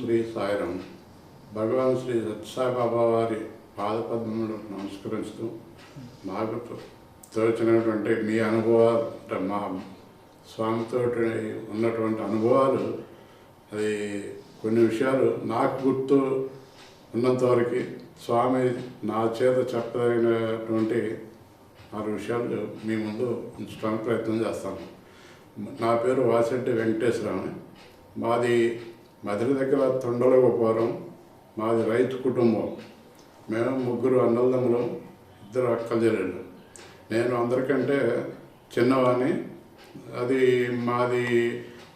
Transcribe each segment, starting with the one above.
శ్రీ సాయిరం భగవాన్ శ్రీ సత్యసాయిబాబా వారి పాదపద్మములకు నమస్కరిస్తూ నాకు తోచినటువంటి మీ అనుభవాలు మా స్వామితో ఉన్నటువంటి అనుభవాలు అది కొన్ని విషయాలు నాకు గుర్తు ఉన్నంతవరకు స్వామి నా చేత చెప్పదగినటువంటి ఆరు విషయాలు మీ ముందు ఉంచడానికి ప్రయత్నం చేస్తాను. నా పేరు వాసిరెడ్డి వెంకటేశ్వరరావు. మాది మధుర దగ్గర తొండలగోపురం మాది రైతు కుటుంబం. మేము ముగ్గురు అన్నదమ్ములు ఇద్దరు అక్కలు నేను అందరికంటే చిన్నవాడిని అది మాది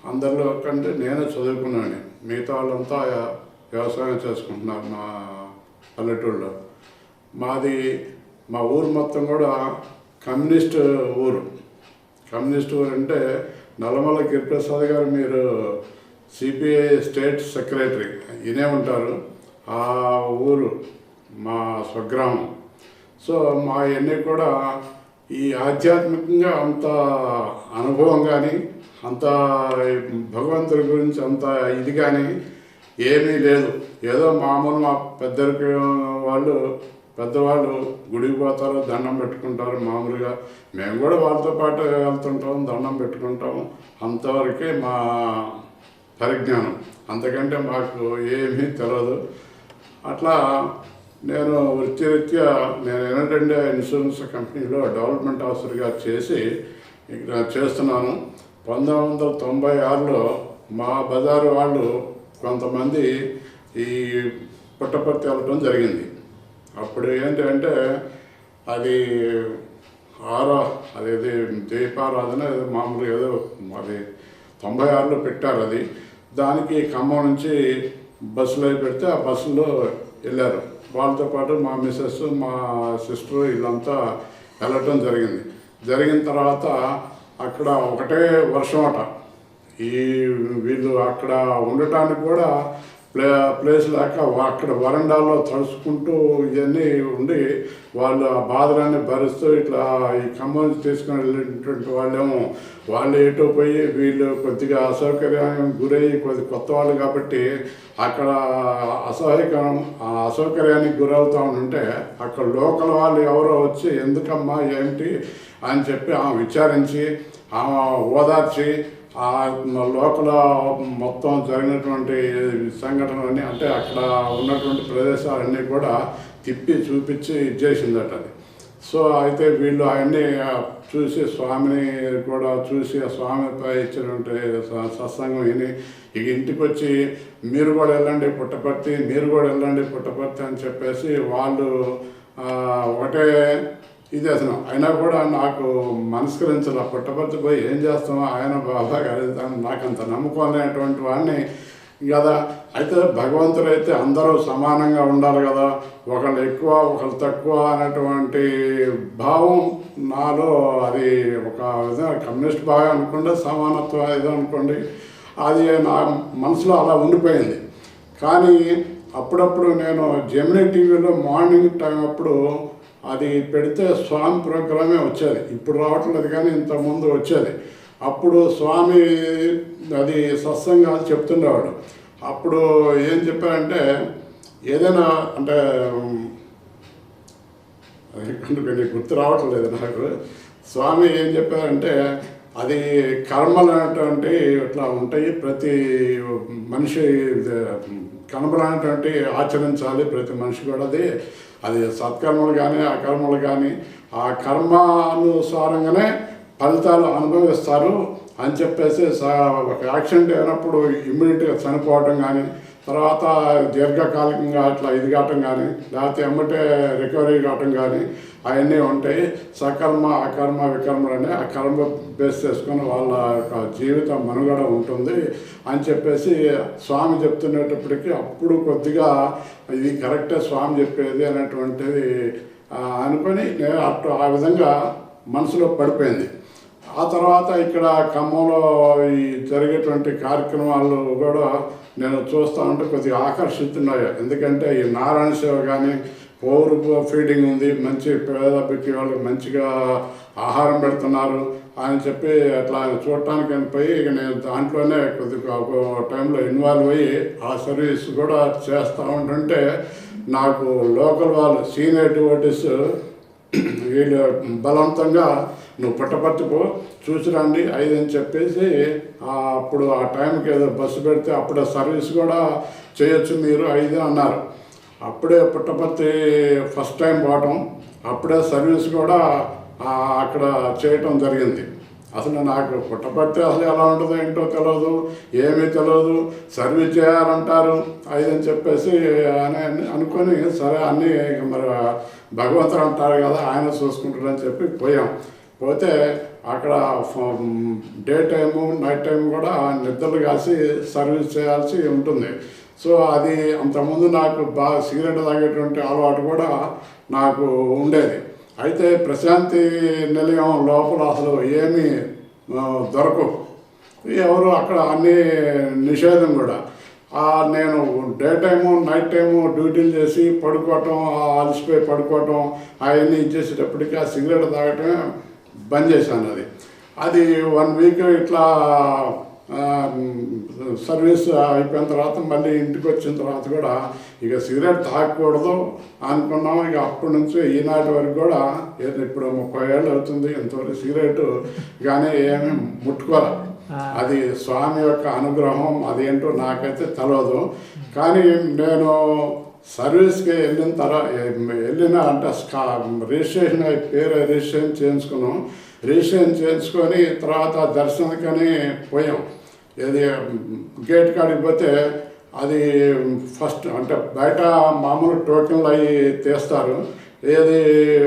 అందరిలో కంటే నేనే చదువుకున్నాను. మిగతా వాళ్ళంతా వ్యవసాయం చేసుకుంటున్నారు మా పల్లెటూళ్ళలో మాది మా ఊరు మొత్తం కూడా కమ్యూనిస్ట్ ఊరు. కమ్యూనిస్ట్ ఊరు అంటే నల్లమల గిరిప్రసాద్ గారు మీరు సిపిఐ స్టేట్ సెక్రటరీ ఈయనే ఉంటారు. ఆ ఊరు మా స్వగ్రామం. సో మా అన్నీ కూడా ఈ ఆధ్యాత్మికంగా అంత అనుభవం కానీ అంత భగవంతుడి గురించి అంత ఇది కానీ ఏమీ లేదు. ఏదో మామూలు మా పెద్దరికి వాళ్ళు పెద్దవాళ్ళు గుడికి పోతారు దండం పెట్టుకుంటారు మామూలుగా. మేము కూడా వాళ్ళతో పాటు వెళ్తుంటాం దండం పెట్టుకుంటాం. అంతవరకే మా పరిజ్ఞానం. అంతకంటే మాకు ఏమీ తెలియదు అట్లా నేను వృత్తిరీత్యా నేను ఏంటంటే ఇన్సూరెన్స్ కంపెనీలో డెవలప్మెంట్ ఆఫీసర్గా చేసి ఇక్కడ చేస్తున్నాను. పంతొమ్మిది వందల తొంభై ఆరులో మా బజారు వాళ్ళు కొంతమంది ఈ పుట్టపర్తి వెళ్ళటం జరిగింది. అప్పుడు ఏంటంటే అది ఆరో అదేది దీపారాధన ఏదో మామూలుగా ఏదో అది తొంభై ఆరులో పెట్టారు అది. దానికి ఖమ్మం నుంచి బస్సులో పెడితే ఆ బస్సులో వెళ్ళారు. వాళ్ళతో పాటు మా మిస్సెస్ మా సిస్టర్ వీళ్ళంతా వెళ్ళటం జరిగింది. జరిగిన తర్వాత అక్కడ ఒకటే వర్షం అట. ఈ వీళ్ళు అక్కడ ఉండటానికి కూడా ప్లే ప్లేస్ లేక అక్కడ వరండాలో తడుచుకుంటూ ఇవన్నీ ఉండి వాళ్ళ బాధలన్నీ భరిస్తూ ఇట్లా ఈ ఖమ్మం తీసుకుని వెళ్ళినటువంటి వాళ్ళేమో వాళ్ళు ఎటు పోయి వీళ్ళు కొద్దిగా అసౌకర్యానికి గురయ్యి కొద్ది కొత్త వాళ్ళు కాబట్టి అక్కడ అసహ్యకరం ఆ అసౌకర్యానికి గురవుతూ ఉంటే అక్కడ లోకల్ వాళ్ళు ఎవరో వచ్చి ఎందుకమ్మా ఏంటి అని చెప్పి ఆమె విచారించి ఆమె ఓదార్చి ఆ లోపల మొత్తం జరిగినటువంటి సంఘటనలన్నీ అంటే అక్కడ ఉన్నటువంటి ప్రదేశాలన్నీ కూడా తిప్పి చూపించి ఇచ్చేసిందట అది. సో అయితే వీళ్ళు అవన్నీ చూసి స్వామిని కూడా చూసి ఆ స్వామిపై ఇచ్చినటువంటి సత్సంగం విని ఇక ఇంటికి వచ్చి మీరు కూడా వెళ్ళండి పుట్టపర్తి మీరు కూడా వెళ్ళండి పుట్టపర్తి అని చెప్పేసి వాళ్ళు ఒకటే ఇది అసలు అయినా కూడా నాకు మనస్కరించాలి పుట్టపర్తిపోయి ఏం చేస్తామో ఆయన బాబా గారి దాన్ని నాకు అంత నమ్మకం లేనటువంటి వాడిని కదా. అయితే భగవంతుడు అయితే అందరూ సమానంగా ఉండాలి కదా. ఒకళ్ళు ఎక్కువ ఒకళ్ళు తక్కువ అనేటువంటి భావం నాలో అది ఒక విధంగా కమ్యూనిస్ట్ భావం అనుకోండి సమానత్వం ఏదో అనుకోండి. అది నా మనసులో అలా ఉండిపోయింది. కానీ అప్పుడప్పుడు నేను జెమినీ టీవీలో మార్నింగ్ టైం అప్పుడు అది పెడితే స్వామి ప్రోగ్రామే వచ్చేది. ఇప్పుడు రావట్లేదు కానీ ఇంతకుముందు వచ్చేది. అప్పుడు స్వామి అది సత్సంగాలు చెప్తుండేవాడు. అప్పుడు ఏం చెప్పారంటే ఏదైనా అంటే అది గుర్తు రావట్లేదు నాకు. స్వామి ఏం చెప్పారంటే అది కర్మలు అనేటువంటి ఇట్లా ఉంటాయి. ప్రతి మనిషి కనబడనటువంటి ఆచరించాలి ప్రతి మనిషి కూడా. అది అది సత్కర్మలు కానీ అకర్మలు కానీ ఆ కర్మానుసారంగానే ఫలితాలు అనుభవిస్తారు అని చెప్పేసి స- ఒక యాక్సిడెంట్ అయినప్పుడు ఇమ్మీడియట్గా చనిపోవడం కానీ తర్వాత దీర్ఘకాలికంగా అట్లా ఇది కావటం కానీ లేకపోతే ఎమ్మటే రికవరీ కావటం కానీ అవన్నీ ఉంటాయి. సకర్మ అకర్మ వికర్మలు ఆ కర్మ బేస్ చేసుకొని వాళ్ళ యొక్క జీవిత మనుగడ ఉంటుంది అని చెప్పేసి స్వామి చెప్తున్నప్పటికీ అప్పుడు కొద్దిగా ఇది కరెక్టే స్వామి చెప్పేది అనేటువంటిది అనుకొని నేను అటు ఆ విధంగా మనసులో పడిపోయింది. ఆ తర్వాత ఇక్కడ ఖమ్మంలో ఈ జరిగేటువంటి కార్యక్రమాలు కూడా నేను చూస్తూ ఉంటే కొద్దిగా ఆకర్షిస్తున్నాయి ఎందుకంటే ఈ నారాయణ సేవ కానీ పౌరు ఫీడింగ్ ఉంది మంచి పేద బిక్కి వాళ్ళకి మంచిగా ఆహారం పెడుతున్నారు అని చెప్పి అట్లా చూడటానికి అని పోయి ఇక నేను దాంట్లోనే కొద్దిగా ఒక టైంలో ఇన్వాల్వ్ అయ్యి ఆ సర్వీస్ కూడా చేస్తూ ఉంటుంటే నాకు లోకల్ వాళ్ళు సీనియర్ డివోటీస్ వీళ్ళు బలవంతంగా నువ్వు పుట్టపర్తి పో చూసి రండి ఐదు అని చెప్పేసి అప్పుడు ఆ టైంకి ఏదో బస్సు పెడితే అప్పుడే సర్వీస్ కూడా చేయొచ్చు మీరు ఐదు అన్నారు. అప్పుడే పుట్టపర్తి ఫస్ట్ టైం పోవటం అప్పుడే సర్వీస్ కూడా అక్కడ చేయటం జరిగింది. అసలు నాకు పుట్టపర్తి అసలు ఎలా ఉంటుందో ఏంటో తెలియదు ఏమీ తెలియదు సర్వీస్ చేయాలంటారు అని చెప్పేసి అని అనుకొని సరే అన్నీ మరి భగవంతుడు అంటారు కదా ఆయన చూసుకుంటారని చెప్పి పోయాం. పోతే అక్కడ డే టైము నైట్ టైం కూడా నిద్రలు కాసి సర్వీస్ చేయాల్సి ఉంటుంది. సో అది అంతకుముందు నాకు బాగా సిగరెట్ తాగేటువంటి అలవాటు కూడా నాకు ఉండేది. అయితే ప్రశాంతి నిలయం లోపల అసలు ఏమీ దొరకవు. ఎవరు అక్కడ అన్ని నిషేధం కూడా. నేను డే టైము నైట్ టైము డ్యూటీలు చేసి పడుకోవటం ఆ అలసిపోయి పడుకోవటం అవన్నీ ఇచ్చేసేటప్పటికీ ఆ సిగరెట్ తాగటమే బంద్ చేశాను అది. అది వన్ వీక్ ఇట్లా సర్వీస్ అయిపోయిన తర్వాత మళ్ళీ ఇంటికి వచ్చిన తర్వాత కూడా ఇక సిగరెట్ తాగకూడదు అనుకున్నాం. ఇక అప్పటి నుంచి ఈనాటి వరకు కూడా ఇప్పుడు ముప్పై ఏళ్ళు అవుతుంది ఇంతవరకు సిగరెట్ కానీ ఏమీ ముట్టుకోలే. అది స్వామి యొక్క అనుగ్రహం అదేంటో నాకైతే తెలియదు కానీ నేను సర్వీస్కి వెళ్ళిన తర్వాత వెళ్ళిన అంటే స్కా రిజిస్ట్రేషన్ పేరు రిజిస్ట్రేషన్ చేయించుకున్నాం. రిజిస్ట్రేషన్ చేయించుకొని తర్వాత దర్శనకని పోయాం. ఏది గేట్ కాడికి పోతే అది ఫస్ట్ అంటే బయట మామూలు టోకెన్లు అవి తీస్తారు. ఏది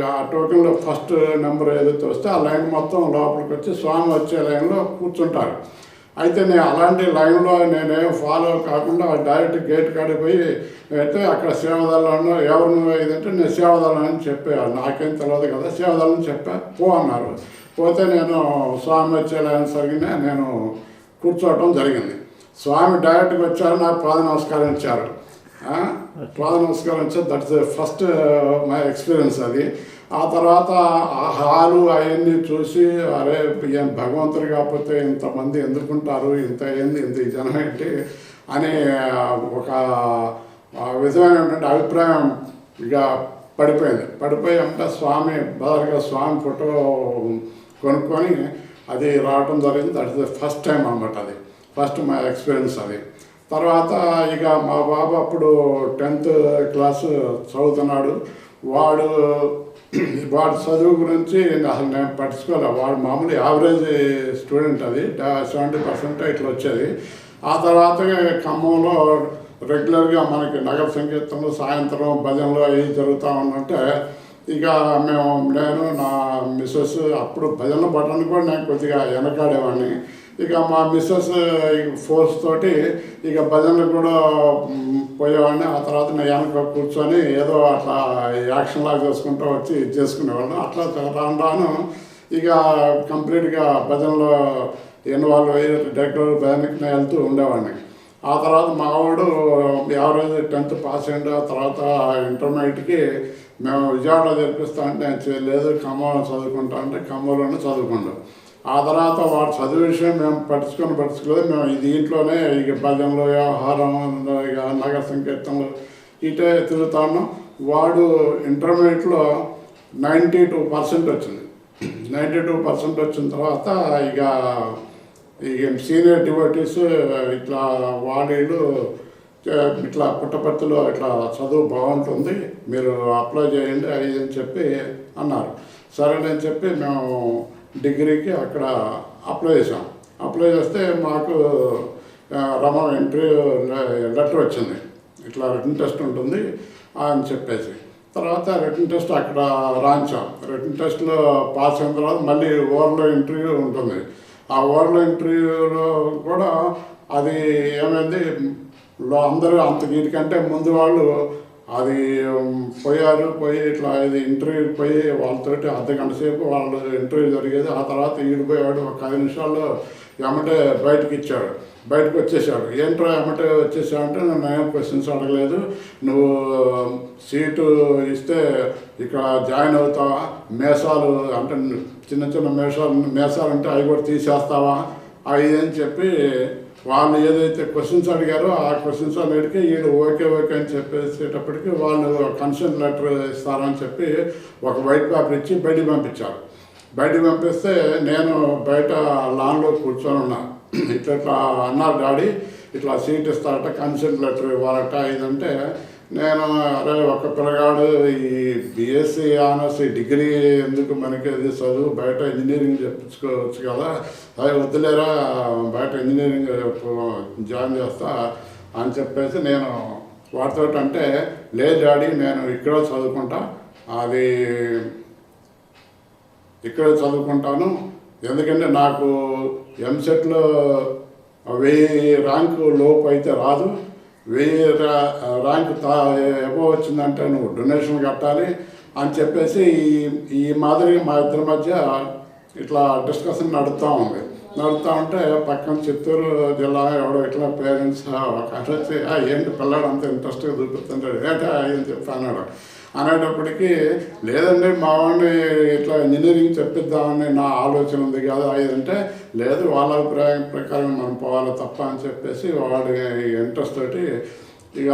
ఆ టోకెన్లో ఫస్ట్ నెంబర్ ఏదైతే వస్తే ఆ లైన్ మొత్తం లోపలికి వచ్చి స్వామి వచ్చే లైన్లో కూర్చుంటారు. అయితే నేను అలాంటి లైన్లో నేనేం ఫాలో కాకుండా డైరెక్ట్ గేట్ కాడికి పోయి అయితే అక్కడ సేవదళంలో ఎవరు నువ్వు ఇదంటే నేను సేవదళం అని చెప్పాను నాకేం తెలియదు కదా సేవదళం చెప్పా. పో అన్నారు. పోతే నేను స్వామి వచ్చేలా సరిగిన నేను కూర్చోవటం జరిగింది. స్వామి డైరెక్ట్గా వచ్చారు నాకు పాద నమస్కారం ఇచ్చారు. పాద నమస్కారం ఇచ్చారు. దట్స్ ఫస్ట్ మై ఎక్స్పీరియన్స్ అది. ఆ తర్వాత ఆ హాలు అవన్నీ చూసి అరే ఈయన భగవంతుడు కాకపోతే ఇంతమంది ఎందుకుంటారు? ఇంత ఏంది? ఇంత ఈ జనం ఏంటి? అని ఒక విధమైనటువంటి అభిప్రాయం ఇక పడిపోయింది. పడిపోయి అంటే స్వామి బదలుగా స్వామి ఫోటో కొనుక్కొని అది రావటం జరిగింది. దట్ ఇస్ ఫస్ట్ టైం అన్నమాట అది. ఫస్ట్ మా ఎక్స్పీరియన్స్ అది. తర్వాత ఇక మా బాబు అప్పుడు టెన్త్ క్లాస్ చదువుతున్నాడు. వాడు వాడి చదువు గురించి అసలు నేను పట్టించుకోలే. వాడు మామూలు యావరేజ్ స్టూడెంట్ అది. సెవెంటీ పర్సెంట్ ఇట్లా వచ్చేది. ఆ తర్వాత ఖమ్మంలో రెగ్యులర్గా మనకి నగర సంగీతంలో సాయంత్రం భజనలు అవి జరుగుతూ ఉందంటే ఇక మేము నేను నా మిస్సెస్ అప్పుడు భజనలు పట్టడానికి కూడా నేను కొద్దిగా వెనకాడేవాడిని. ఇక మా మిస్సెస్ ఫోర్స్ తోటి ఇక భజనలు కూడా పోయేవాడిని. ఆ తర్వాత నేను వెనక కూర్చొని ఏదో అట్లా యాక్షన్ లాగా చేసుకుంటూ వచ్చి చేసుకునేవాళ్ళం. అట్లా రాను రాను ఇక కంప్లీట్గా భజనలో ఇన్వాల్వ్ అయ్యి డైరెక్టర్ భజనకి నేను వెళ్తూ ఉండేవాడిని. ఆ తర్వాత మా వాడు యావరేజ్ టెన్త్ పాస్ అయిన తర్వాత ఇంటర్మీడియట్కి మేము విజయవాడలో జరిపిస్తా అంటే నేను చేయలేదు. ఖమ్మంలో చదువుకుంటా అంటే ఖమ్మంలోనే చదువుకుంటాం. ఆ తర్వాత వాడు చదివే విషయం మేము పట్టించుకొని పట్టించుకోలేదు. మేము ఈ దీంట్లోనే ఇక భజనలో వ్యవహారం ఇక నగర సంకీర్తనలు ఇటే తిరుగుతా ఉన్నాం. వాడు ఇంటర్మీడియట్లో నైంటీ టూ పర్సెంట్ వచ్చింది. నైంటీ టూ పర్సెంట్ వచ్చిన తర్వాత ఇక ఇక సీనియర్ డివోటీస్ ఇట్లా వాళ్ళు ఇట్లా పుట్టపర్తిలో ఇట్లా చదువు బాగుంటుంది మీరు అప్లై చేయండి అది అని చెప్పి అన్నారు. సరేనని చెప్పి మేము డిగ్రీకి అక్కడ అప్లై చేసాం అప్లై చేస్తే మాకు రమ ఇంటర్వ్యూ లెటర్ వచ్చింది. ఇట్లా రిటర్న్ టెస్ట్ ఉంటుంది అని చెప్పేసి. తర్వాత రిటర్న్ టెస్ట్ అక్కడ రాంచాం రిటర్న్ టెస్ట్లో పాస్ అయిన తర్వాత మళ్ళీ ఓవర్లో ఇంటర్వ్యూ ఉంటుంది. ఆ ఓవర్లో ఇంటర్వ్యూలో కూడా అది ఏమైంది? అందరూ అంత వీటికంటే ముందు వాళ్ళు అది పోయారు పోయి ఇట్లా ఇది ఇంటర్వ్యూ పోయి వాళ్ళతోటి అర్ధ గంట సేపు వాళ్ళు ఇంటర్వ్యూ జరిగేది. ఆ తర్వాత ఈడిపోయాడు ఒక ఐదు నిమిషాల్లో ఎమ్మటే బయటకు ఇచ్చాడు. బయటకు వచ్చేసాడు. ఏంట్రా ఎమ్మటే వచ్చేసావు? అంటే నేను ఏం క్వశ్చన్స్ అడగలేదు. నువ్వు సీటు ఇస్తే ఇక్కడ జాయిన్ అవుతావా? మేషాలు అంటే చిన్న చిన్న మేషాలు మేషాలు అంటే అవి కూడా తీసేస్తావా? అవి అని చెప్పి వాళ్ళు ఏదైతే క్వశ్చన్స్ అడిగారో ఆ క్వశ్చన్స్ అన్నిటికీ ఈయన ఓకే ఓకే అని చెప్పేసేటప్పటికి వాళ్ళు కన్సెంట్ లెటర్ ఇస్తారని చెప్పి ఒక వైట్ పేపర్ ఇచ్చి బయటికి పంపించారు. బయటికి పంపిస్తే నేను బయట లాన్లో కూర్చొని ఉన్నా. ఇట్లా ఇట్లా అన్నారు డాడీ ఇట్లా సీట్ ఇస్తారట కన్సెంట్ లెటర్ ఇవ్వాలట ఇదంటే నేను అరే ఒక పిల్లగాడు ఈ బీఎస్సీ ఆనర్స్ డిగ్రీ ఎందుకు మనకి అది చదువు బయట ఇంజనీరింగ్ చెప్పించుకోవచ్చు కదా. అది వద్దులేరా బయట ఇంజనీరింగ్ జాయిన్ చేస్తా అని చెప్పేసి నేను వాటితో అంటే లేదు డాడీ నేను ఇక్కడ చదువుకుంటా. అది ఇక్కడ చదువుకుంటాను. ఎందుకంటే నాకు ఎంసెట్లో వెయ్యి ర్యాంకు లోపు అయితే రాదు. వెయ్యి ర్యాంక్ తా ఎబో వచ్చిందంటే నువ్వు డొనేషన్ కట్టాలి అని చెప్పేసి ఈ ఈ మాదిరి మా ఇద్దరి మధ్య ఇట్లా డిస్కషన్ నడుస్తూ ఉంది. నడుస్తూ ఉంటే పక్కన చిత్తూరు జిల్లా ఎవడో ఇట్లా పేరెంట్స్ ఒక వచ్చి ఏంటి పిల్లాడు అంత ఇంట్రెస్ట్గా చూపిస్తుంటాడు ఏంటో ఏం చెప్పి అన్నాడు. అనేటప్పటికీ లేదండి మా వాడిని ఇట్లా ఇంజనీరింగ్ చెప్పిద్దామని నా ఆలోచన ఉంది కదా అంటే లేదు వాళ్ళ అభిప్రాయం ప్రకారం మనం పోవాలి తప్ప అని చెప్పేసి వాడి ఇంట్రెస్ట్ తోటి ఇక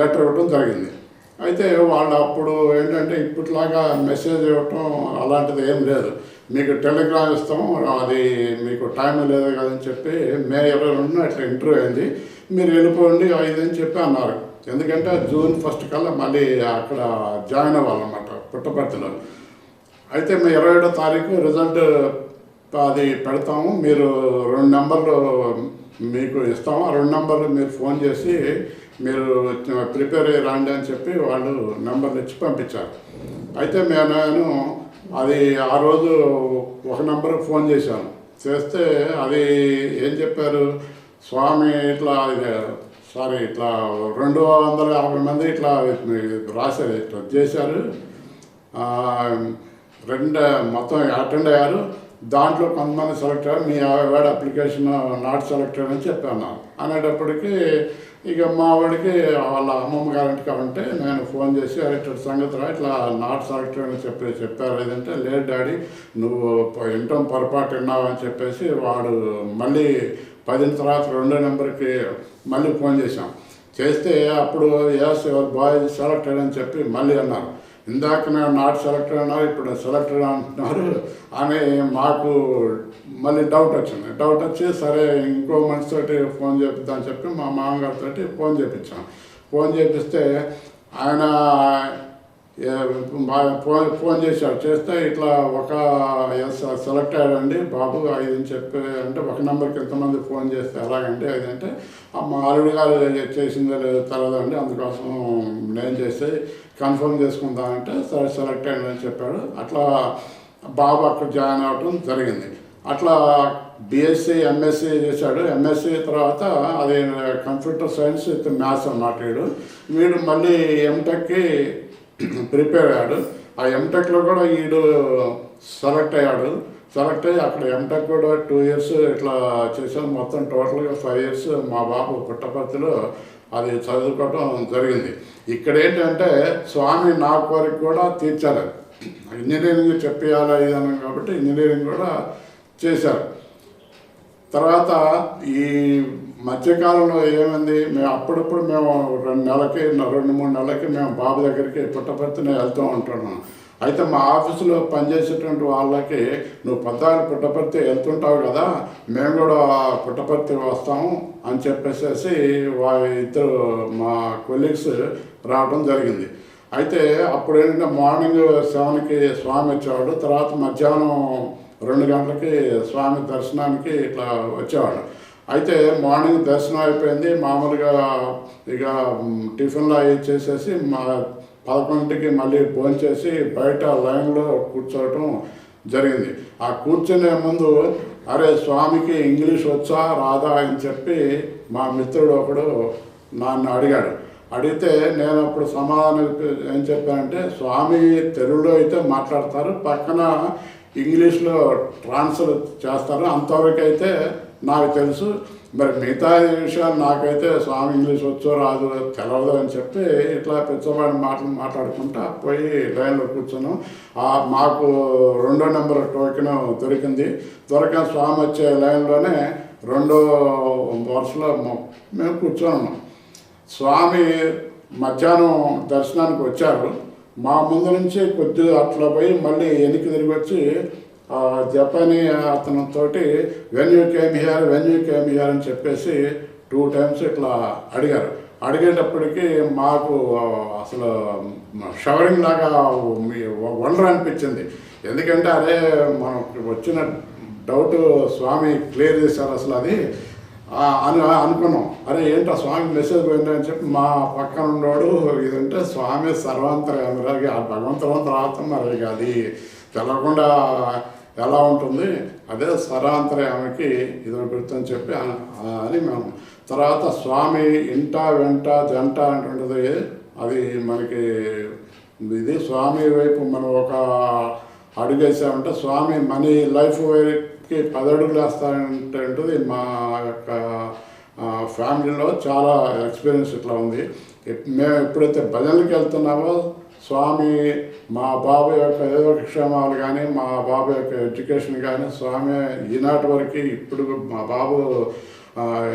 లెటర్ ఇవ్వడం జరిగింది. అయితే వాళ్ళు అప్పుడు ఏంటంటే ఇప్పట్లాగా మెసేజ్ ఇవ్వటం అలాంటిది ఏం లేదు. మీకు టెలిగ్రామ్ ఇస్తాము అది మీకు టైం లేదు కదని చెప్పి మే ఇరవై రెండున అట్లా ఇంటర్వ్యూ అయింది. మీరు వెళ్ళిపోండి ఐదు అని చెప్పి అన్నారు. ఎందుకంటే జూన్ ఫస్ట్ కల్లా మళ్ళీ అక్కడ జాయిన్ అవ్వాలన్నమాట పుట్టపర్తిలో. అయితే మేము ఇరవై ఏడో తారీఖు రిజల్ట్ అది పెడతాము. మీరు రెండు నెంబర్లు మీకు ఇస్తాము. ఆ రెండు నెంబర్లు మీరు ఫోన్ చేసి మీరు ప్రిపేర్ అయ్యి రండి అని చెప్పి వాళ్ళు నెంబర్లు ఇచ్చి పంపించారు. అయితే మేము నేను అది ఆ రోజు ఒక నెంబర్కి ఫోన్ చేశాను. చేస్తే అది ఏం చెప్పారు? స్వామి ఇట్లా సారీ ఇట్లా రెండు వందల యాభై మంది ఇట్లా రాశారు ఇట్లా చేశారు. రెండు మొత్తం అటెండ్ అయ్యారు. దాంట్లో కొంతమంది సెలెక్ట్ అయ్యారు మీ వాడి అప్లికేషన్ నాట్ సెలెక్ట్ అని చెప్పాను. అనేటప్పటికి ఇక మా వాడికి వాళ్ళ అమ్మమ్మ గారింటి ఉంటే నేను ఫోన్ చేసి ఇట్లా సంగతి రా ఇట్లా నాట్ సెలెక్ట్ అని చెప్పి చెప్పారు. ఏదంటే లేదు డాడీ నువ్వు వింటాం పొరపాటు విన్నావు అని చెప్పేసి వాడు మళ్ళీ పదిన తర్వాత రెండో నెంబర్కి మళ్ళీ ఫోన్ చేశాం. చేస్తే అప్పుడు ఎస్ యువర్ బాయ్ సెలెక్టెడ్ అని చెప్పి మళ్ళీ అన్నారు. ఇందాక నేను నాట్ సెలెక్టెడ్ అన్నారు ఇప్పుడు సెలెక్టెడ్ అంటున్నారు. అని మాకు మళ్ళీ డౌట్ వచ్చింది. డౌట్ వచ్చి సరే ఇంకో మనిషితోటి ఫోన్ చేపిద్దామని చెప్పి మా మామగారితో ఫోన్ చేపించాం. ఫోన్ చేపిస్తే ఆయన ఫోన్ ఫోన్ చేశాడు చేస్తే ఇట్లా ఒక సెలెక్ట్ అయ్యాడండి. బాబు ఐదు అని చెప్పి అంటే ఒక నెంబర్కి ఎంతమంది ఫోన్ చేస్తే ఎలాగంటే ఐదంటే మా ఆల్రెడీ గారు చేసిందో లేదో తెలియదండి అందుకోసం నేను చేస్తే కన్ఫర్మ్ చేసుకుందామంటే సరే సెలెక్ట్ అయ్యిందని చెప్పాడు. అట్లా బాబు అక్కడ జాయిన్ అవ్వటం జరిగింది. అట్లా బీఎస్సీ ఎంఎస్సీ చేశాడు. ఎంఎస్సీ తర్వాత అది కంప్యూటర్ సైన్స్ విత్ మ్యాథ్స్ అన్నమాట వీడు. వీడు మళ్ళీ ఎంటెక్కి ప్రిపేర్ అయ్యాడు. ఆ ఎంటెక్లో కూడా వీడు సెలెక్ట్ అయ్యాడు. సెలెక్ట్ అయ్యి అక్కడ ఎంటెక్ కూడా టూ ఇయర్స్ ఇట్లా చేశాను మొత్తం టోటల్గా ఫైవ్ ఇయర్స్ మా బాబు పుట్టపర్తిలో అది చదువుకోవటం జరిగింది. ఇక్కడ ఏంటంటే స్వామి నా కోరిక కూడా తీర్చారు ఇంజనీరింగ్ చెప్పేయాలి ఇదన్నాం కాబట్టి ఇంజనీరింగ్ కూడా చేశారు. తర్వాత ఈ మధ్యకాలంలో ఏమైంది? మేము అప్పుడప్పుడు మేము రెండు నెలలకి రెండు మూడు నెలలకి మేము బాబు దగ్గరికి పుట్టపర్తినే వెళ్తూ ఉంటున్నాం. అయితే మా ఆఫీసులో పనిచేసేటువంటి వాళ్ళకి నువ్వు పద్నాలుగు పుట్టపర్తి వెళ్తుంటావు కదా మేము కూడా పుట్టపర్తి వస్తాము అని చెప్పేసేసి వా ఇద్దరు మా కొలీగ్స్ రావడం జరిగింది. అయితే అప్పుడు ఏంటంటే మార్నింగ్ సెవెన్కి స్వామి వచ్చేవాడు తర్వాత మధ్యాహ్నం రెండు గంటలకి స్వామి దర్శనానికి ఇట్లా వచ్చేవాడు. అయితే మార్నింగ్ దర్శనం అయిపోయింది. మామూలుగా ఇక టిఫిన్లో అవి చేసేసి మా పదకొండుకి మళ్ళీ భోంచేసి బయట లైన్లో కూర్చోవటం జరిగింది. ఆ కూర్చునే ముందు అరే స్వామికి ఇంగ్లీష్ వచ్చా రాదా అని చెప్పి మా మిత్రుడు ఒకడు నన్ను అడిగాడు. అడిగితే నేను అప్పుడు సమాధానం ఏం చెప్పానంటే స్వామి తెలుగులో అయితే మాట్లాడతారు పక్కన ఇంగ్లీష్లో ట్రాన్స్ఫర్ చేస్తారు అంతవరకు అయితే నాకు తెలుసు. మరి మిగతా విషయాలు నాకైతే స్వామి ఇంగ్లీష్ వచ్చో రాదు తెలవదు అని చెప్పి ఇట్లా పెద్దవాడి మాటలు మాట్లాడుకుంటా పోయి లైన్లో కూర్చున్నాం. ఆ మాకు రెండో నెంబర్ టోకెన్ దొరికింది. దొరక స్వామి వచ్చే లైన్లోనే రెండో వరుసలో మేము కూర్చోన్నాం. స్వామి మధ్యాహ్నం దర్శనానికి వచ్చారు. మా ముందు నుంచి కొద్దిగా అట్లా పోయి మళ్ళీ వెనక్కి తిరిగి వచ్చి జపానీ అతనితోటి when you came here when you came here అని చెప్పేసి టూ టైమ్స్ ఇట్లా అడిగారు. అడిగేటప్పటికి మాకు అసలు షవరింగ్ లాగా వండర్ అనిపించింది. ఎందుకంటే అదే మనకు వచ్చిన డౌట్ స్వామి క్లియర్ చేశారు అసలు అది. అని అనుకున్నాం. అరే ఏంటో స్వామి మెసేజ్ పోయింది అని చెప్పి మా పక్కన ఉన్నాడు ఇదంటే స్వామి సర్వాంతరం ఆ భగవంతుడు తర్వాత మరి ఇక అది తెలవకుండా ఎలా ఉంటుంది? అదే సర్వాంతర్యామికి ఇది పెడుతుందని చెప్పి అని మేము తర్వాత స్వామి ఇంట వెంట జంట అంటుంటుంది. అది మనకి ఇది స్వామి వైపు మనం ఒక అడుగేసామంటే స్వామి మనీ లైఫ్ వైపుకి పదడుగులు అడుగులు వేస్తారంటే మా యొక్క ఫ్యామిలీలో చాలా ఎక్స్పీరియన్స్ ఇట్లా ఉంది. మేము ఎప్పుడైతే భజనలకు వెళ్తున్నామో స్వామి మా బాబు యొక్క యోగక్షేమాలు కానీ మా బాబు యొక్క ఎడ్యుకేషన్ కానీ స్వామి ఈనాటి వరకు ఇప్పుడు మా బాబు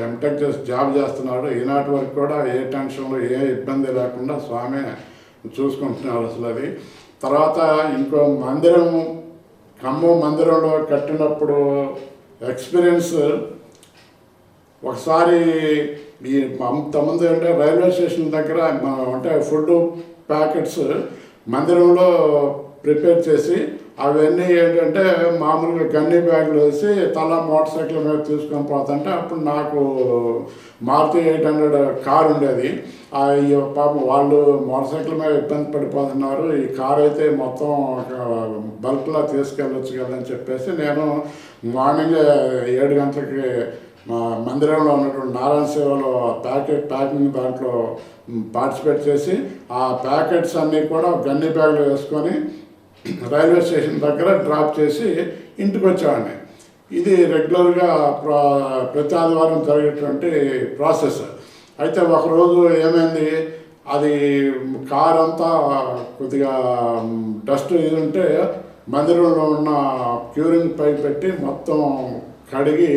ఎంటెక్ చేసి జాబ్ చేస్తున్నాడు. ఈనాటి వరకు కూడా ఏ టెన్షన్లు ఏ ఇబ్బంది లేకుండా స్వామి చూసుకుంటున్నారు అసలు అది. తర్వాత ఇంకో మందిరం ఖమ్మం మందిరంలో కట్టినప్పుడు ఎక్స్పీరియన్స్ ఒకసారి ఈ అంతమంది అంటే రైల్వే స్టేషన్ దగ్గర మనం అంటే ఫుడ్ ప్యాకెట్స్ మందిరంలో ప్రిపేర్ చేసి అవన్నీ ఏంటంటే మామూలుగా గన్నీ బ్యాగులు వేసి తల మోటార్ సైకిల్ మీద తీసుకొని పోతుంటే అప్పుడు నాకు మారుతి ఎయిట్ హండ్రెడ్ కారు ఉండేది. అయ్యో పాపం వాళ్ళు మోటార్ సైకిల్ మీద ఇబ్బంది పడిపోతున్నారు. ఈ కార్ అయితే మొత్తం బల్క్లా తీసుకెళ్ళొచ్చు కదా అని చెప్పేసి నేను మార్నింగ్ ఏడు గంటలకి మా మందిరంలో ఉన్నటువంటి నారాయణ సేవలో ప్యాకెట్ ప్యాకింగ్ దాంట్లో పార్టిసిపేట్ చేసి ఆ ప్యాకెట్స్ అన్నీ కూడా గన్ని బ్యాగ్లో వేసుకొని రైల్వే స్టేషన్ దగ్గర డ్రాప్ చేసి ఇంటికి వచ్చేవాడిని ఇది రెగ్యులర్గా ప్రతి ఆదివారం జరిగేటువంటి ప్రాసెస్. అయితే ఒకరోజు ఏమైంది? అది కార్ అంతా కొద్దిగా డస్ట్ ఇది ఉంటే మందిరంలో ఉన్న క్యూరింగ్ పైప్ పెట్టి మొత్తం కడిగి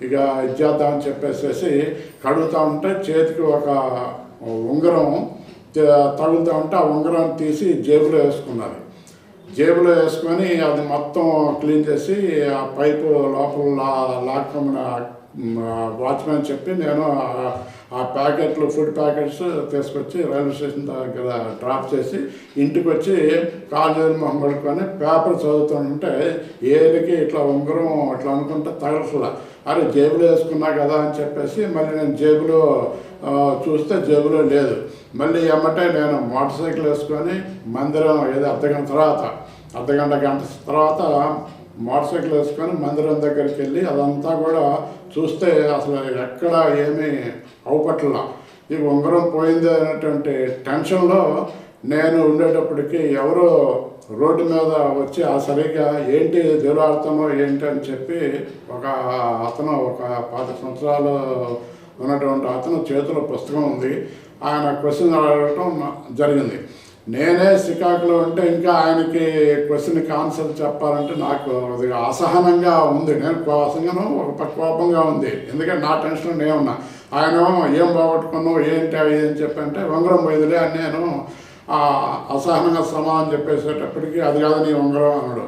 ఇక ఇచ్చేద్దామని చెప్పేసేసి కడుగుతా ఉంటే చేతికి ఒక ఉంగరం తగులుతూ ఉంటే ఆ ఉంగరం తీసి జేబులో వేసుకున్నది జేబులో వేసుకొని అది మొత్తం క్లీన్ చేసి ఆ పైపు లోపల లా- లాక్కమని వాచ్మెన్ చెప్పి నేను ఆ- ప్యాకెట్లు ఫుడ్ ప్యాకెట్స్ తీసుకొచ్చి రైల్వే స్టేషన్ దగ్గర డ్రాప్ చేసి ఇంటికి వచ్చి కాలేజీ మొహం పడుకొని పేపర్ చదువుతుంటే ఏదికి ఇట్లా ఉంగరం ఇట్లా అనుకుంటే తగలసలా అరే జేబులో వేసుకున్నా కదా అని చెప్పేసి మళ్ళీ నేను జేబులో చూస్తే జేబులో లేదు. మళ్ళీ ఎమ్మటే నేను మోటార్ సైకిల్ వేసుకొని మందిరం ఏదో అర్ధగంట తర్వాత అర్ధగంట గంట తర్వాత మోటార్ సైకిల్ వేసుకొని మందిరం దగ్గరికి వెళ్ళి అదంతా కూడా చూస్తే అసలు ఎక్కడ ఏమీ అవుపట్ల ఈ ఉంగరం పోయింది అనేటువంటి టెన్షన్లో నేను ఉండేటప్పటికి ఎవరో రోడ్డు మీద వచ్చి ఆ సరిగ్గా ఏంటి దేవులాడుతానో ఏంటి అని చెప్పి ఒక అతను ఒక పాత సంవత్సరాలు ఉన్నటువంటి అతను చేతిలో పుస్తకం ఉంది. ఆయన క్వశ్చన్ అడగటం జరిగింది. నేనే శ్రీకాకుళం ఉంటే ఇంకా ఆయనకి క్వశ్చన్కి ఆన్సర్ చెప్పాలంటే నాకు అది అసహనంగా ఉంది. నేను కోసంగాను ఒక కోపంగా ఉంది. ఎందుకంటే నా టెన్షన్ నేను ఉన్నా ఆయన ఏం బాగొట్టుకున్నావు ఏంటి అది అని చెప్పంటే వంగరం పోయిందిలే అని నేను ఆ, అసహనంగా అని చెప్పేసేటప్పటికి అది కాదు నీ ఉంగరం అన్నాడు.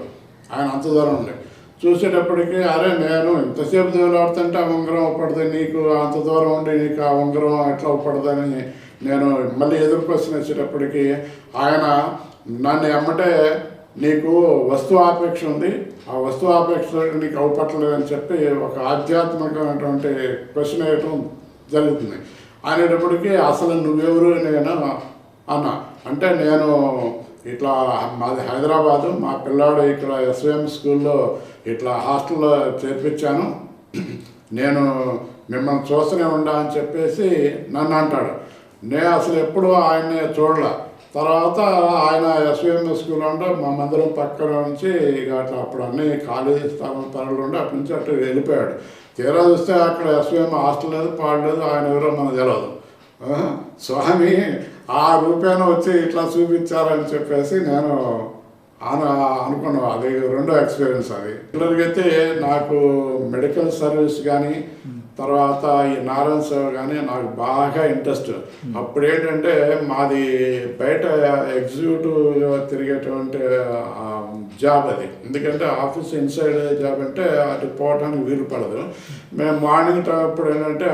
ఆయన అంత దూరం ఉండే. చూసేటప్పటికి అరే నేను ఇంతసేపు దేవులాడుతుంటే ఆ ఉంగరం ఒప్పడదు నీకు అంత దూరం ఉండి నీకు ఆ ఉంగరం ఎట్లా ఒప్పడదని నేను మళ్ళీ ఎదురు ప్రశ్న వచ్చేటప్పటికి ఆయన నన్ను ఎమ్మటే నీకు వస్తు ఆపేక్ష ఉంది. ఆ వస్తు ఆపేక్ష నీకు అవపట్టలేదని చెప్పి ఒక ఆధ్యాత్మికమైనటువంటి క్వశ్చన్ వేయటం జరుగుతుంది. అనేటప్పటికీ అసలు నువ్వెవరు నేను అన్న. అంటే నేను ఇట్లా మాది హైదరాబాదు మా పిల్లాడు ఇక్కడ ఎస్విఎం స్కూల్లో ఇట్లా హాస్టల్లో చేర్పించాను. నేను మిమ్మల్ని చూస్తూనే ఉండా అని చెప్పేసి నన్ను అంటాడు. నేను అసలు ఎప్పుడు ఆయన్ని చూడలే. తర్వాత ఆయన ఎస్విఎం స్కూల్ ఉంటే మా మందిరం పక్కన నుంచి ఇక అట్లా అప్పుడు అన్ని ఖాళీ స్థానం పనులు ఉండి అటు నుంచి అటు వెళ్ళిపోయాడు. తీరా చూస్తే అక్కడ ఎస్విఎం హాస్టల్ లేదు పాడలేదు ఆయన ఎవరో మనకు తెలియదు స్వామి ఆ రూపేణ వచ్చి ఇట్లా చూపించారని చెప్పేసి నేను అను అనుకున్నాను. అది రెండో ఎక్స్పీరియన్స్ అది. పిల్లలకైతే నాకు మెడికల్ సర్వీస్ కానీ తర్వాత ఈ నారాయణ సేవ కానీ నాకు బాగా ఇంట్రెస్ట్ అప్పుడు ఏంటంటే మాది బయట ఎగ్జిక్యూటివ్ తిరిగేటువంటి జాబ్ అది. ఎందుకంటే ఆఫీస్ ఇన్సైడ్ జాబ్ అంటే అటు పోవటానికి వీలు పడదు మేము మార్నింగ్ టైం అప్పుడు ఏంటంటే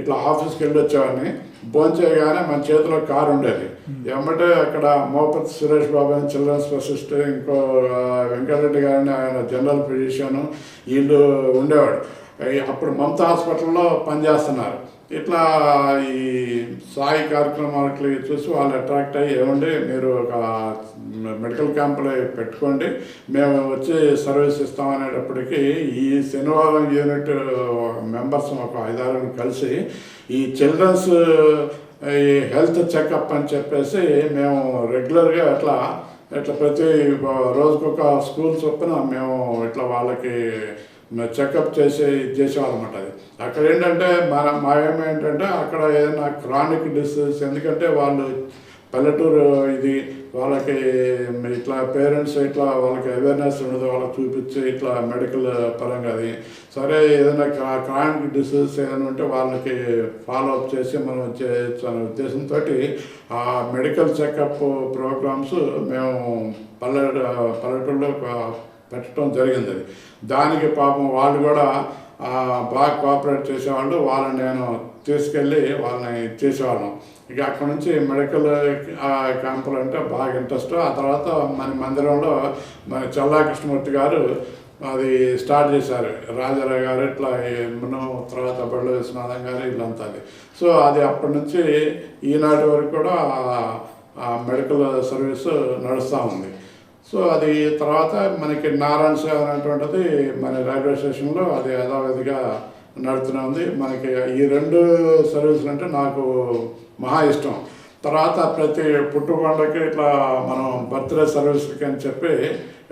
ఇట్లా ఆఫీస్కి వెళ్ళి వచ్చేవాడిని భోంచేయగానే మన చేతిలో కారు ఉండేది. ఏమంటే అక్కడ మోపతి సురేష్ బాబు అని చిల్డ్రన్ స్పెషలిస్ట్ ఇంకో వెంకటరెడ్డి గారిని ఆయన జనరల్ ఫిజిషియన్ వీళ్ళు ఉండేవాడు. అప్పుడు మమతా హాస్పిటల్లో పనిచేస్తున్నారు. ఇట్లా ఈ సాయి కార్యక్రమాలకి చూసి వాళ్ళు అట్రాక్ట్ అయ్యి ఏమండి మీరు ఒక మెడికల్ క్యాంపులు పెట్టుకోండి మేము వచ్చి సర్వీస్ ఇస్తాం అనేటప్పటికీ ఈ శనివారం యూనిట్ మెంబర్స్ ఒక ఐదారు కలిసి ఈ చిల్డ్రన్స్ ఈ హెల్త్ చెకప్ అని చెప్పేసి మేము రెగ్యులర్గా అట్లా ఇట్లా ప్రతి రోజుకొక స్కూల్ చొప్పున మేము ఇట్లా వాళ్ళకి చెకప్ చేసి అనమాట అది. అక్కడ ఏంటంటే మన మా ఏమి ఏంటంటే అక్కడ ఏదైనా క్రానిక్ డిసీజ్ ఎందుకంటే వాళ్ళు పల్లెటూరు ఇది వాళ్ళకి ఇట్లా పేరెంట్స్ ఇట్లా వాళ్ళకి అవేర్నెస్ ఉండదు వాళ్ళకి చూపించి ఇట్లా మెడికల్ పరంగా అది. సరే ఏదైనా క్రానిక్ డిసీజ్ ఏదైనా ఉంటే వాళ్ళకి ఫాలో అప్ చేసి మనం చేయొచ్చు అనే ఉద్దేశంతో ఆ మెడికల్ చెకప్ ప్రోగ్రామ్స్ మేము పల్లె పల్లెటూరులో పెట్టడం జరిగింది. అది దానికి పాపం వాళ్ళు కూడా బాగా కోఆపరేట్ చేసేవాళ్ళు. వాళ్ళని నేను తీసుకెళ్ళి వాళ్ళని చేసేవాళ్ళం. ఇక అక్కడ నుంచి మెడికల్ క్యాంపులు అంటే బాగా ఇంట్రెస్ట్. ఆ తర్వాత మన మందిరంలో మన చల్లా కృష్ణమూర్తి గారు అది స్టార్ట్ చేశారు. రాజారావు గారు ఇట్లా ఎన్నో తర్వాత బళ్ళు విశ్వనాథం గారు వీళ్ళంతా అది. సో అది అప్పటి నుంచి ఈనాటి వరకు కూడా ఆ- ఆ మెడికల్ సర్వీస్ నడుస్తూ ఉంది. సో అది తర్వాత మనకి నారాయణ సేవ అనేటువంటిది మన రైల్వే స్టేషన్లో అది యథావిధిగా నడుతూనే ఉంది. మనకి ఈ రెండు సర్వీసులు అంటే నాకు మహా ఇష్టం. తర్వాత ప్రతి పుట్టుకొండకి ఇట్లా మనం బర్త్డే సర్వీస్కి అని చెప్పి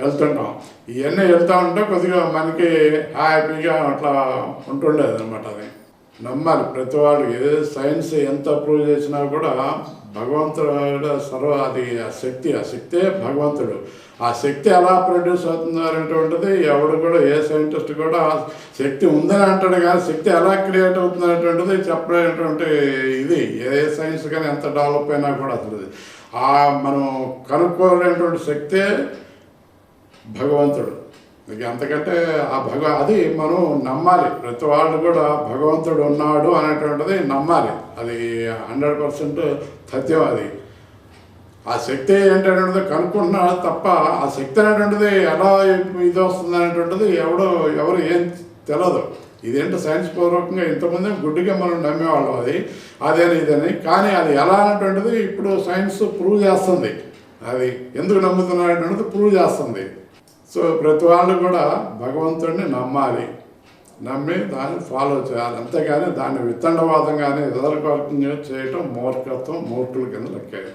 వెళ్తుంటాం. ఇవన్నీ వెళ్తా ఉంటే కొద్దిగా మనకి హ్యాపీగా అట్లా ఉంటుండేది అనమాట అది. నమ్మాలి. ప్రతి వాళ్ళు ఏ సైన్స్ ఎంత ప్రూవ్ చేసినా కూడా భగవంతుడు సర్వ అది ఆ శక్తి ఆ శక్తే భగవంతుడు. ఆ శక్తి ఎలా ప్రొడ్యూస్ అవుతుంది అనేటువంటిది ఎవడు కూడా ఏ సైంటిస్ట్ కూడా ఆ శక్తి ఉందని అంటాడు కానీ శక్తి ఎలా క్రియేట్ అవుతుంది అనేటువంటిది చెప్పలేనటువంటి ఇది. ఏ సైన్స్ కానీ ఎంత డెవలప్ అయినా కూడా అసలు. ఆ మనం కనుక్కోలేనటువంటి శక్తే భగవంతుడు. అంతకంటే ఆ భగ అది మనం నమ్మాలి. ప్రతి వాళ్ళు కూడా భగవంతుడు ఉన్నాడు అనేటువంటిది నమ్మాలి. అది హండ్రెడ్ పర్సెంట్ సత్యం అది. ఆ శక్తి ఏంటనేది కనుక్కుంటున్నా తప్ప ఆ శక్తి అనేటువంటిది ఎలా ఇది వస్తుంది అనేటువంటిది ఎవడో ఎవరు ఏం తెలియదు ఇదేంటో సైన్స్ పూర్వకంగా ఇంతమంది గుడ్డిగా మనం నమ్మేవాళ్ళం అది అదేని ఇదని? కానీ అది ఎలా అనేటువంటిది ఇప్పుడు సైన్స్ ప్రూవ్ చేస్తుంది. అది ఎందుకు నమ్ముతున్నారనేటువంటిది ప్రూవ్ చేస్తుంది. సో ప్రతి వాళ్ళు కూడా భగవంతుడిని నమ్మాలి. నమ్మి దాన్ని ఫాలో చేయాలి. అంతేగాని దాన్ని విత్తండవాదం కానీ చేయటం మూర్ఖత్వం మూర్ఖుల కింద లెక్కేది